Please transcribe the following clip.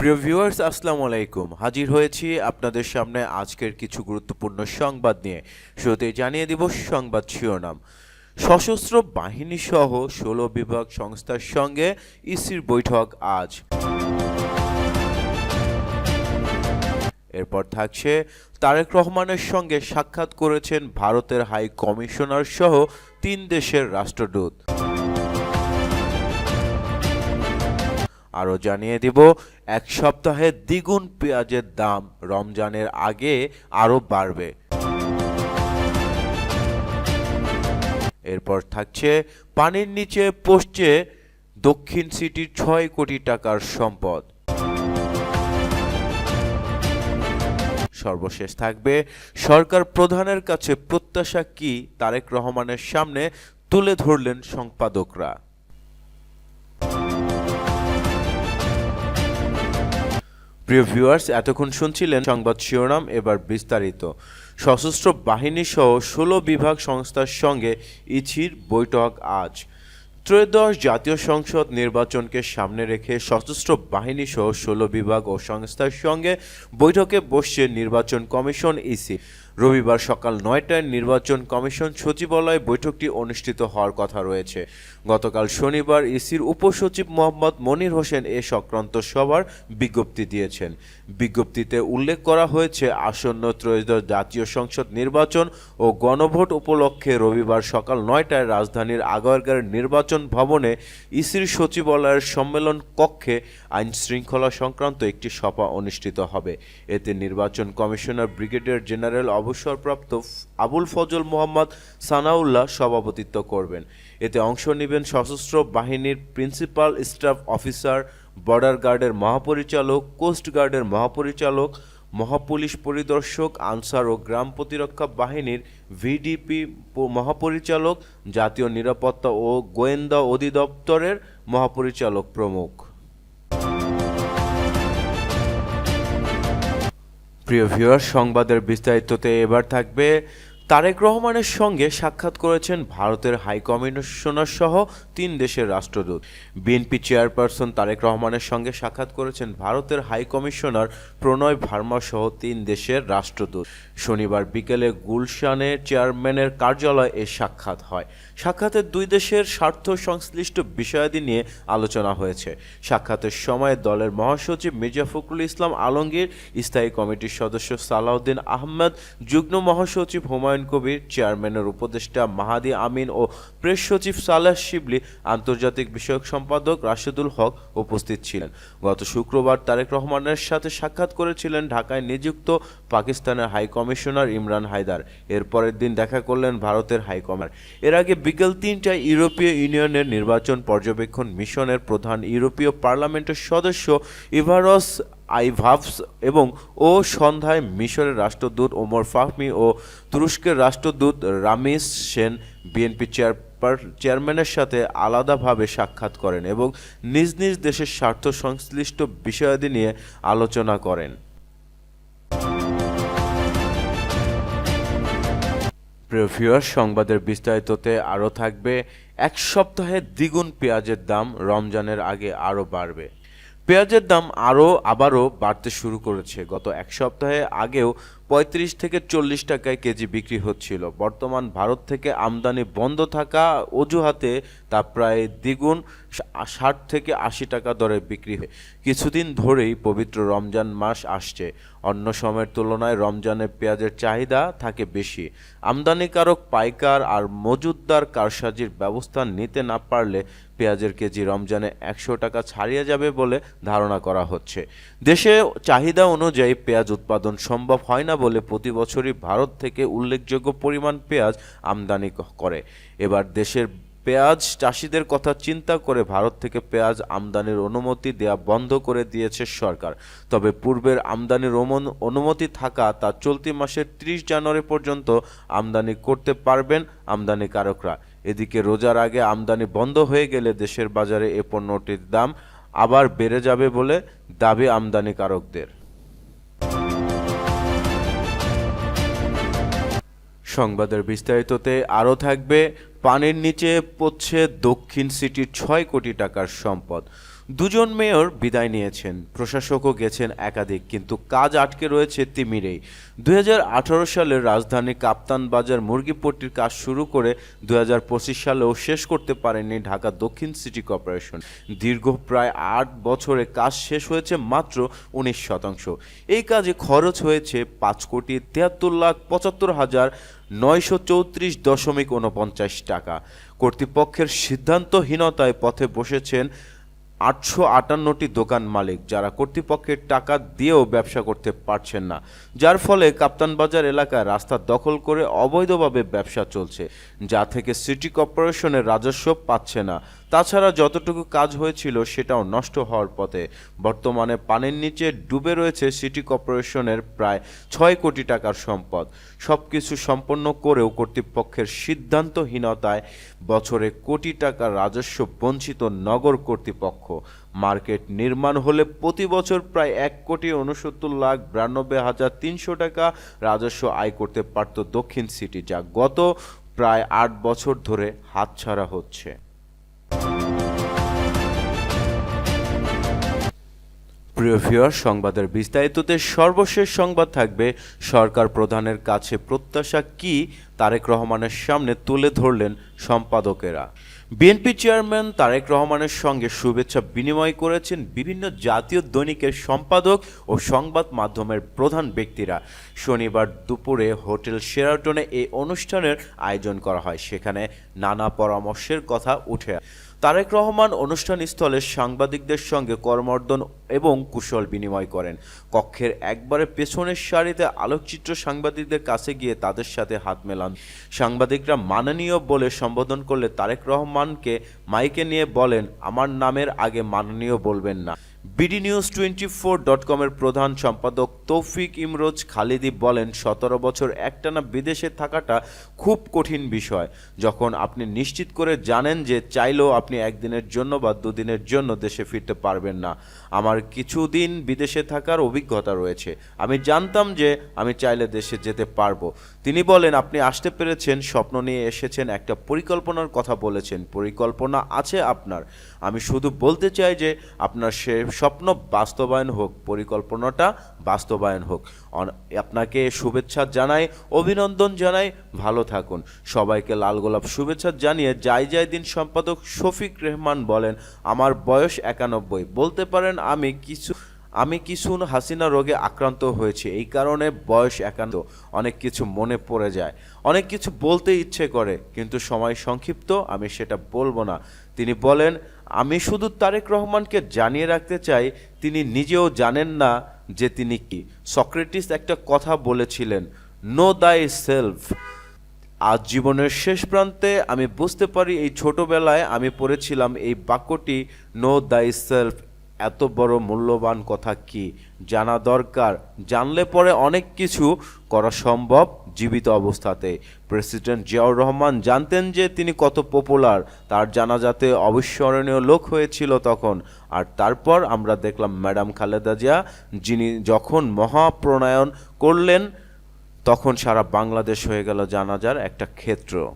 প্রিয় ভিউয়ার্স, আসসালামু আলাইকুম। হাজির হয়েছি আপনাদের সামনে আজকের কিছু গুরুত্বপূর্ণ সংবাদ নিয়ে। শুরুতে জানিয়ে দিব সংবাদ শিরোনাম। সশস্ত্র বাহিনী সহ ষোলো বিভাগ সংস্থার সঙ্গে ইসির বৈঠক আজ। এরপর থাকছে, তারেক রহমানের সঙ্গে সাক্ষাৎ করেছেন ভারতের হাই কমিশনার সহ তিন দেশের রাষ্ট্রদূত। আরও জানিয়ে দিব, এক সপ্তাহে দ্বিগুণ পেঁয়াজের দাম রমজানের আগে আরও বাড়বে। এরপর থাকছে পানির নিচে পড়ছে দক্ষিণ সিটির ছয় কোটি টাকার সম্পদ। সর্বশেষ থাকবে, সরকার প্রধানের কাছে প্রত্যাশা কি তারেক রহমানের সামনে তুলে ধরলেন সম্পাদকরা। প্রিয় ভিউয়ার্স, এতক্ষণ শুনছিলেন সংবাদ শিরোনাম, এবার বিস্তারিত। সশস্ত্র বাহিনী সহ ষোলো বিভাগ সংস্থার সঙ্গে ইছির বৈঠক আজ। ত্রয়োদশ জাতীয় সংসদ নির্বাচনকে সামনে রেখে সশস্ত্র বাহিনী সহ ষোলো বিভাগ ও সংস্থার সঙ্গে বৈঠকে বসছে নির্বাচন কমিশন ইসি। রবিবার সকাল নয়টায় নির্বাচন কমিশন সচিবালয়ে বৈঠকটি অনুষ্ঠিত হওয়ার কথা রয়েছে। গতকাল শনিবার ইসির উপসচিব মোহাম্মদ মনির হোসেন এ সংক্রান্ত সভার বিজ্ঞপ্তি দিয়েছেন। বিজ্ঞপ্তিতে উল্লেখ করা হয়েছে, আসন্ন ত্রয়োদশ জাতীয় সংসদ নির্বাচন ও গণভোট উপলক্ষে রবিবার সকাল নয়টায় রাজধানীর আগারগাঁওয়ের নির্বাচন ভবনে ইসির সচিবালয়ের সম্মেলন কক্ষে আইন শৃঙ্খলা সংক্রান্ত একটি সভা অনুষ্ঠিত হবে। এতে নির্বাচন কমিশনার ব্রিগেডিয়ার জেনারেল অবসরপ্রাপ্ত আবুল ফজল মোহাম্মদ সানাউল্লাহ সভাপতিত্ব করবেন। এতে অংশ নেবেন সশস্ত্র বাহিনীর প্রিন্সিপাল স্টাফ অফিসার, বর্ডার গার্ডের মহাপরিচালক, কোস্ট গার্ডের মহাপরিচালক, মহাপুলিশ পরিদর্শক, আনসার ও গ্রাম প্রতিরক্ষা বাহিনীর ভিডিপি মহাপরিচালক, জাতীয় নিরাপত্তা ও গোয়েন্দা অধিদপ্তরের মহাপরিচালক প্রমুখ। প্রিয় ভিউয়ার সংবাদের বিস্তারিততে এবার থাকবে তারেক রহমানের সঙ্গে সাক্ষাৎ করেছেন ভারতের হাই কমিশনার সহ তিন দেশের রাষ্ট্রদূত। বিএনপি চেয়ারপারসন তারেক রহমানের সঙ্গে সাক্ষাৎ করেছেন ভারতের হাইকমিশনার প্রণয় ভার্মা সহ তিন দেশের রাষ্ট্রদূত। শনিবার বিকেলে গুলশানে চেয়ারম্যানের কার্যালয়ে এ সাক্ষাৎ হয়। সাক্ষাতে দুই দেশের স্বার্থ সংশ্লিষ্ট বিষয়াদি নিয়ে আলোচনা হয়েছে। সাক্ষাতের সময় দলের মহাসচিব মির্জা ফখরুল ইসলাম আলমগীর, স্থায়ী কমিটির সদস্য সালাউদ্দিন আহমেদ, যুগ্ম মহাসচিব হুমায়ুন কবির, চেয়ারম্যানের উপদেষ্টা মাহাদি আমিন ও প্রেস সচিব সালেহ শিবলি, আন্তর্জাতিক বিষয়ক সম্পাদক রাশেদুল হক উপস্থিত ছিলেন। গত শুক্রবার তারেক রহমানের সাথে সাক্ষাৎ করেছিলেন ঢাকায় নিযুক্ত পাকিস্তানের হাই কমিশনার ইমরান হায়দার। এর পরের দিন দেখা করলেন ভারতের হাই কমার এর আগে বিকেল তিনটায় ইউরোপীয় ইউনিয়নের নির্বাচন পর্যবেক্ষণ মিশনের প্রধান ইউরোপীয় পার্লামেন্টের সদস্য ইভারস আইভাভস এবং ও সন্ধ্যায় মিশরের রাষ্ট্রদূত ওমর ফাহমি ও তুরস্কের রাষ্ট্রদূত রামিস সেন বিএনপি চেয়ার, চেয়ারম্যানের সাথে আলাদাভাবে সাক্ষাৎ করেন এবং নিজ নিজ দেশের স্বার্থ সংশ্লিষ্ট বিষয়াদি নিয়ে আলোচনা করেন। প্রিয় সংবাদের বিস্তারিততে আরও থাকবে, এক সপ্তাহে দ্বিগুণ পেঁয়াজের দাম রমজানের আগে আরও বাড়বে। পেঁয়াজের দাম আরও আবারও বাড়তে শুরু করেছে। গত এক সপ্তাহে আগেও পঁয়ত্রিশ থেকে চল্লিশ টাকায় কেজি বিক্রি হচ্ছিল। বর্তমান ভারত থেকে আমদানি বন্ধ থাকা অজুহাতে তা প্রায় দ্বিগুণ ষাট থেকে আশি টাকা দরে বিক্রি হয় কিছুদিন ধরেই পবিত্র রমজান মাস আসছে। অন্য সময়ের তুলনায় রমজানে পেঁয়াজের চাহিদা থাকে বেশি। আমদানিকারক পাইকার আর মজুদদার কারসাজির ব্যবস্থা নিতে না পারলে পেঁয়াজের কেজি রমজানে একশো টাকা ছাড়িয়ে যাবে বলে ধারণা করা হচ্ছে। দেশে চাহিদা অনুযায়ী পেঁয়াজ উৎপাদন সম্ভব হয় না বলে প্রতি বছরই ভারত থেকে উল্লেখযোগ্য পরিমাণ পেঁয়াজ আমদানি করে। এবার দেশের পেঁয়াজ চাষিদের কথা চিন্তা করে ভারত থেকে পেঁয়াজ আমদানির অনুমতি দেয়া বন্ধ করে দিয়েছে সরকার। তবে পূর্বের আমদানির অনুমতি থাকা তা চলতি মাসের ত্রিশ জানুয়ারি পর্যন্ত আমদানি করতে পারবেন আমদানিকারকরা। এদিকে রোজার আগে আমদানি বন্ধ হয়ে গেলে দেশের বাজারে এ পণ্যটির দাম আবার বেড়ে যাবে বলে দাবি আমদানিকারকদের। সংবাদের বিস্তারিততে আরও থাকবে পানির নিচে পড়ছে দক্ষিণ সিটির ছয় কোটি টাকার সম্পদ। দুজন মেয়র বিদায় নিয়েছেন। প্রশাসকও গেছেন একাধিক, কিন্তু কাজ আটকে রয়েছে তিমিরেই। দুই সালের রাজধানী কাপ্তান বাজার মুরগিপট্টির কাজ শুরু করে দুই সালেও শেষ করতে পারেনি ঢাকা দক্ষিণ সিটি কর্পোরেশন। দীর্ঘ প্রায় আট বছরে কাজ শেষ হয়েছে মাত্র উনিশ শতাংশ। এই কাজে খরচ হয়েছে পাঁচ কোটি তিয়াত্তর লাখ পঁচাত্তর হাজার নয়শো চৌত্রিশ দশমিক উনপঞ্চাশ টাকা। কর্তৃপক্ষের সিদ্ধান্তহীনতায় পথে বসেছেন আটশো আটান্নটি দোকান মালিক যারা কর্তৃপক্ষের টাকা দিয়েও ব্যবসা করতে পারছেন না, যার ফলে কাপ্তান বাজার এলাকায় রাস্তা দখল করে অবৈধভাবে ব্যবসা চলছে, যা থেকে সিটি কর্পোরেশনের রাজস্ব পাচ্ছে না। তাছাড়া যতটুকু কাজ হয়েছিল সেটাও নষ্ট হওয়ার পথে। বর্তমানে পানির নিচে ডুবে রয়েছে সিটি কর্পোরেশনের প্রায় ছয় কোটি টাকার সম্পদ। সবকিছু সম্পন্ন করেও কর্তৃপক্ষের সিদ্ধান্তহীনতায় বছরে কোটি টাকার রাজস্ব বঞ্চিত নগর কর্তৃপক্ষ। মার্কেট নির্মাণ হলে প্রতি বছর প্রায় এক কোটি উনসত্তর লাখ বিরানব্বই হাজার তিনশো টাকা রাজস্ব আয় করতে পারত দক্ষিণ সিটি, যা গত প্রায় আট বছর ধরে হাতছাড়া হচ্ছে। প্রিয় ভিউয়ার সংবাদের বিস্তারিততে সর্বশেষ সংবাদ থাকবে, সরকার প্রধানের কাছে প্রত্যাশা কি, তারেক রহমানের সামনে তুলে ধরলেন সম্পাদকেরা। বিএনপি চেয়ারম্যান তারেক রহমানের সঙ্গে শুভেচ্ছা বিনিময় করেছেন বিভিন্ন জাতীয় দৈনিকের সম্পাদক ও সংবাদ মাধ্যমের প্রধান ব্যক্তিরা শনিবার দুপুরে হোটেল শেরাটনে এই অনুষ্ঠানের আয়োজন করা হয় সেখানে নানা পরামর্শের কথা উঠে। তারেক রহমান অনুষ্ঠান স্থলে সাংবাদিকদের সঙ্গে করমর্দন এবং কুশল বিনিময় করেন। কক্ষের একবারে পেছনের সারিতে আলোকচিত্র সাংবাদিকদের কাছে গিয়ে তাদের সাথে হাত মেলান। সাংবাদিকরা মাননীয় বলে সম্বোধন করলে তারেক রহমানকে মাইকে নিয়ে বলেন, আমার নামের আগে মাননীয় বলবেন না। BD news twenty four dot কমের প্রধান সম্পাদক তৌফিক ইমরোজ খালিদি বলেন, সতেরো বছর একটানা বিদেশে থাকাটা খুব কঠিন বিষয়। যখন আপনি নিশ্চিত করে জানেন যে চাইলেও আপনি একদিনের জন্য বা দুদিনের জন্য দেশে ফিরতে পারবেন না। আমার কিছুদিন বিদেশে থাকার অভিজ্ঞতা রয়েছে। আমি জানতাম যে আমি চাইলে দেশে যেতে পারব। তিনি বলেন, আপনি আসতে পেরেছেন, স্বপ্ন নিয়ে এসেছেন, একটা পরিকল্পনার কথা বলেছেন। পরিকল্পনা আছে আপনার। আমি শুধু বলতে চাই যে আপনার সে স্বপ্ন বাস্তবায়ন হোক, পরিকল্পনাটা বাস্তবায়ন হোক। আপনাকে শুভেচ্ছা জানাই, অভিনন্দন জানাই, ভালো থাকুন। সবাইকে লাল গোলাপ শুভেচ্ছা জানিয়ে যাই যাই দিন সম্পাদক শফিক রেহমান বলেন, আমার বয়স একানব্বই। বলতে পারেন আমি কিছু আমি কিছু হাসিনা রোগে আক্রান্ত হয়েছি। এই কারণে বয়স একান্ত অনেক কিছু মনে পড়ে যায়। অনেক কিছু বলতে ইচ্ছে করে, কিন্তু সময় সংক্ষিপ্ত, আমি সেটা বলব না। তিনি বলেন আমি শুধু তারেক রহমানকে জানিয়ে রাখতে চাই, তিনি নিজেও জানেন না যে তিনি কি। সক্রেটিস একটা কথা বলেছিলেন নো দাই সেলফ আজ জীবনের শেষ প্রান্তে আমি বুঝতে পারি এই ছোটবেলায় আমি পড়েছিলাম এই বাক্যটি নো দাই সেলফ এত বড় মূল্যবান কথা কি? জানা দরকার। জানলে পরে অনেক কিছু করা সম্ভব জীবিত অবস্থাতে। প্রেসিডেন্ট জিয়াউর রহমান জানতেন যে তিনি কত পপুলার। তার জানাজাতে অবিস্মরণীয় লোক হয়েছিল তখন। আর তারপর আমরা দেখলাম ম্যাডাম খালেদা জিয়া, যিনি যখন মহাপ্রণয়ন করলেন, তখন সারা বাংলাদেশ হয়ে গেল জানাজার একটা ক্ষেত্র।